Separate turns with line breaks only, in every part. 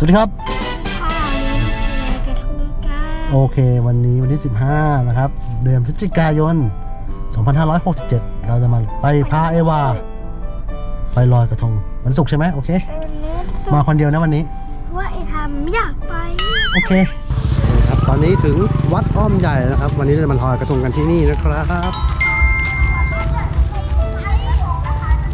สวัสดีครับ
ค่ะวันนี้เราจะไปลอยกระทงกัน
โอเค วันนี้วันที่ 15 นะครับ เดือนพฤศจิกายน 2567 เราจะมาไปพาเอวา ไปลอยกระทงวันศุกร์ใช่ไหมโอเค
ไปวันนี้สุด
มาคนเดียวนะวันนี้
เพราะว่าไอ้ทำไม่อยากไป
โอเคครับตอนนี้ถึงวัดอ้อมใหญ่นะครับ วันนี้เราจะมาลอยกระทงกันที่นี่นะครับ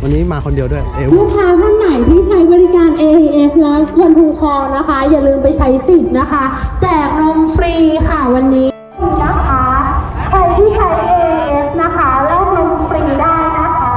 วันนี้มาคนเดียวด้วยเอว
ลูกค้าท่านไหนที่ใช้บริการ AIS แล้วคนทูคอนะคะ อย่าลืมไปใช้สิทธิ์นะคะ แจกนมฟรีค่ะวันนี้นะคะ ใครที่ใช้ AIS นะคะแลกนมฟรีได้นะคะ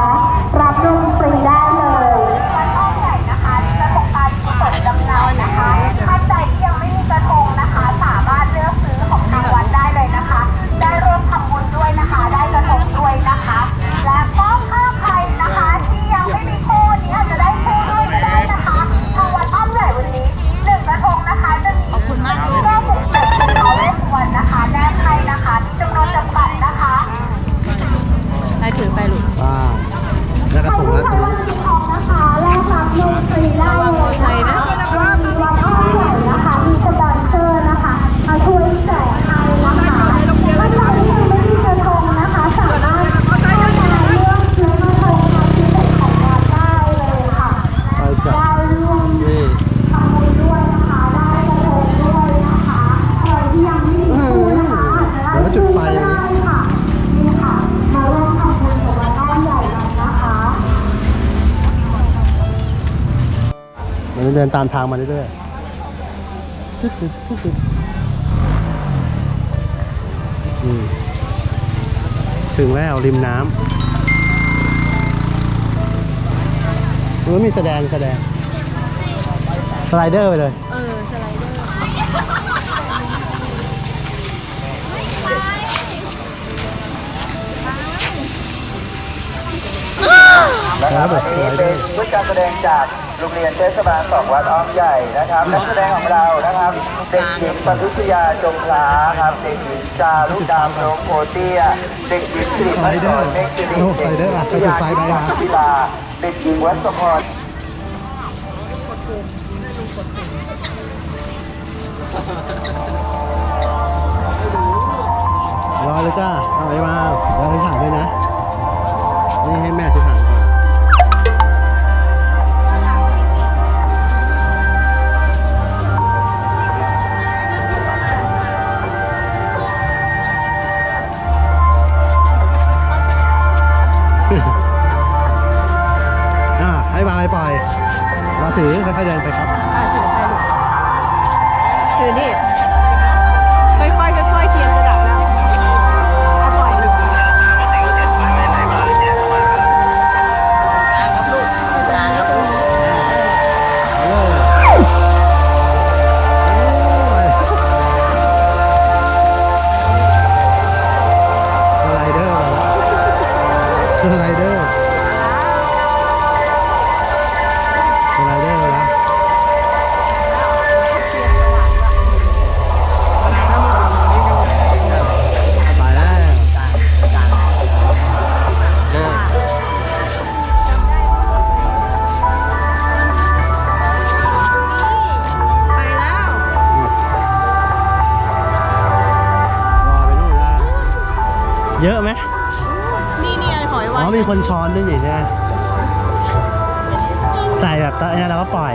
รับนมฟรีได้เลยวันอ้อมใหญ่นะคะกระทงตาลที่เปิดจำหน่ายนะคะท่านใดที่ยังไม่มีกระทงนะคะ สามารถเลือกซื้อของทางวัดได้เลยนะคะ ได้ร่วมทำบุญด้วยนะคะ ได้กระทงด้วยนะคะ และก็ถ้าใครนะคะที่ยังไม่มีคู่วันนี้อาจจะได้คู่ด้วยก็ได้นะคะทางวัดอ้อมใหญ่วันนี้หนึ่งกระทงนะคะจะมีแก้บุกเสร็จของเขาเวสวรรณนะคะแนบให้นะคะมีจำนวนจำกัดนะคะ
ใครถือไปลูก
ว้าวแล้วกระทงแล้วตรงนี้
ทองนะคะแลกรับนมฟรีได้เลยนะคะมีวันอ้อมใหญ่นะคะ มีสปอนเซอร์นะคะมาช่วยแจกให้นะคะถ้าใครที่ยังไม่มีกระทงนะคะ สามารถเข้ามาเลือกซื้อกระทงมาพิเศษของเราได้เลยค่ะ
ไปจ้ะ
ได้ร่วม
นี่
ทำบุญด้วยนะคะ ได้กระทงด้วยนะคะใครที่ยังไม่มีคู่นะคะอาจจะได้คู่ก็ได้ค่ะนี่ค่ะ มาร่วมทำบุญกับวันอ้อมใหญ่กันนะคะ
มัน เดินตามทางมาเรื่อยๆตึ๊ดตึ๊ดตึ๊ดตึ๊ดอืมถึงแล้วริมน้ำมันมีแสดงแสดงสไลเดอร์ไปเลย
เออ สไลเดอร์
แล้วแบบสไลเดอร์
ชุดการแสดงจาก โรงเรียนเทศบาลสองวัดอ้อมใหญ่นะครับนักแสดงของเรานะครับเด็กหญิงปทุษยาจงคลาครับเด็กหญิงจารุดามโลโคเตียเด็กหญิงสิริพัฒน์เมฆสิริ
โอ้
เด็ก
สไลเดอร์อะ
หญิง
จุดไฟไปอะ
พิลาเด็กหญิงวัชพร
รอเลยจ้าเอาไปมาเดี๋ยวให้ถ่ายด้วยนะ นี่ให้แม่ถือถ่าย ถื อะ
ไร
ห
อย
อ๋
วา
อมีคนช้อนด้วยนี่ใช่ไหมใส่แบบตอนนี้เราก็ปล่อย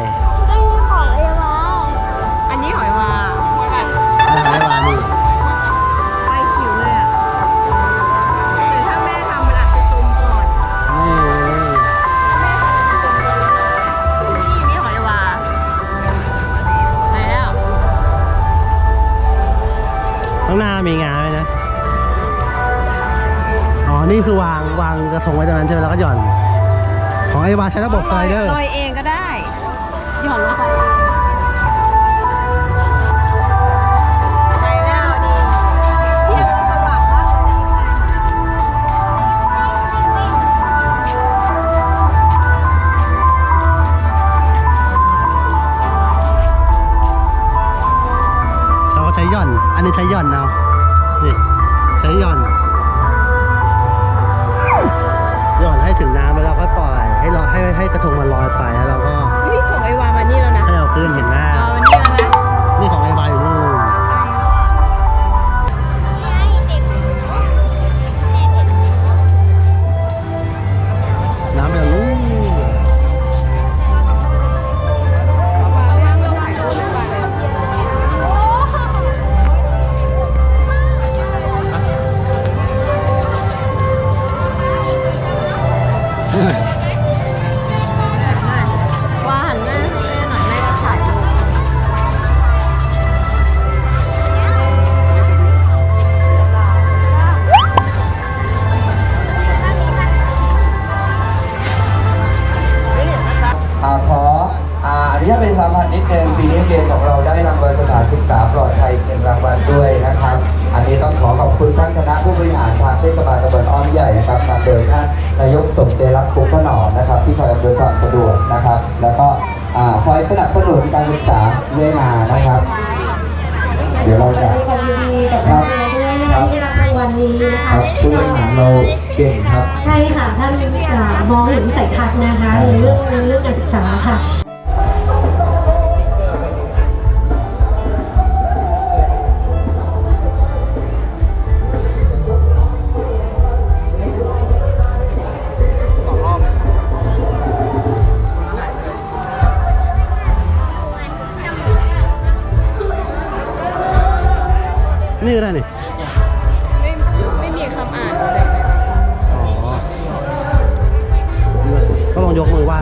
ก
ระทงไว้ตรงนั้นใช่ไหมแล้วก็หย่อน ของไอ้วาใช้ระบบสไลเดอร์
ลอยเองก็ได้ หย่อนลงไปไปแล้วนี่เทียนเราสว่างมากเลย
เราก็ใช้หย่อน อันนี้ใช้หย่อนเอา อง
ขอ
ข
อ
บคุณท่านคณะผู้บริหารทางเทศบาลตำบลอ้อมใหญ่นะครับนำโดยท่านนายกสมเด็จรับคุกขนอมนะครับ ที่คอยอำนวยความสะดวกนะครับ แล้วก็อ่าคอยสนับสนุนการศึกษาเรื่อยมานะครับ เดี๋ยวเราจะ
มีความยินดีกับท่านด้วยนะคะที่ได้รับรางวัลนี้นะ
ค
คะ
รับผู้บริหารเราเก่งครับ
ใช่ค่ะท่านอ่ามองเห็นวิสัยทัศน์นะคะในเรื่องในเรื่องการศึกษาค่ะ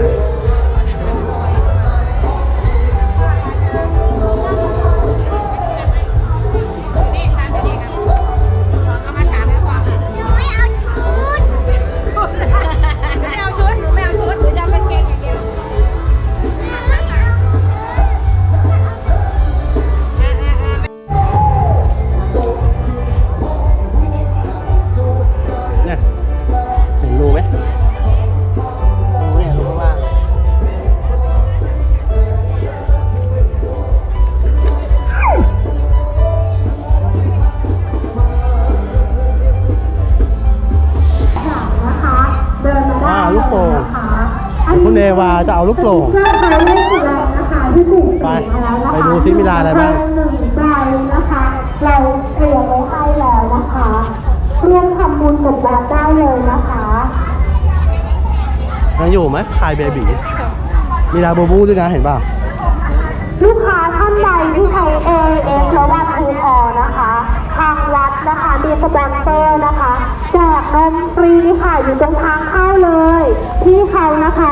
ล
วา
จะเอา
ลูกโป่งเพื่
อใช้เลขสีแดงนะคะที่ถูก
ไป
สีมาแล้วนะคะ
ไปดูซิมีลายอะไรบ้าง
หนึ่งใบนะคะ เราเตรียมไว้ให้แล้วนะคะร่วมทำบุญกับวัดได้เลยนะคะ
ยังอยู่ไหมคายเบบีมีลาบูบูด้วยนะเห็นเปล่า
ลูกค้าท่านใดที่ใช้ AS และวั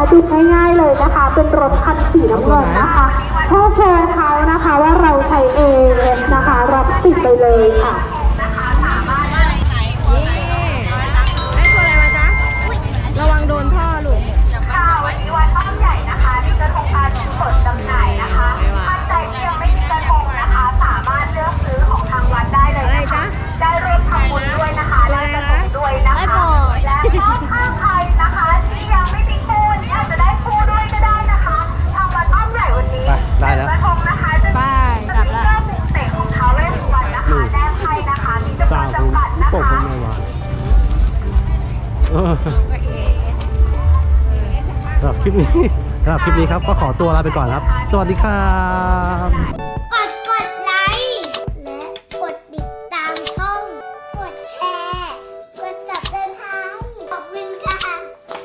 นะคะดูง่ายๆเลยนะคะ เป็นรถคันสีน้ำเงินนะคะแค่โชว์เขานะคะว่าเราใช้เอ
งนะ
คะรับติดไปเลยค่ะ
สำหรับคลิปนี้สำหรับคลิปนี้ครับก็ขอตัวลาไปก่อนครับ สวัสดีครับ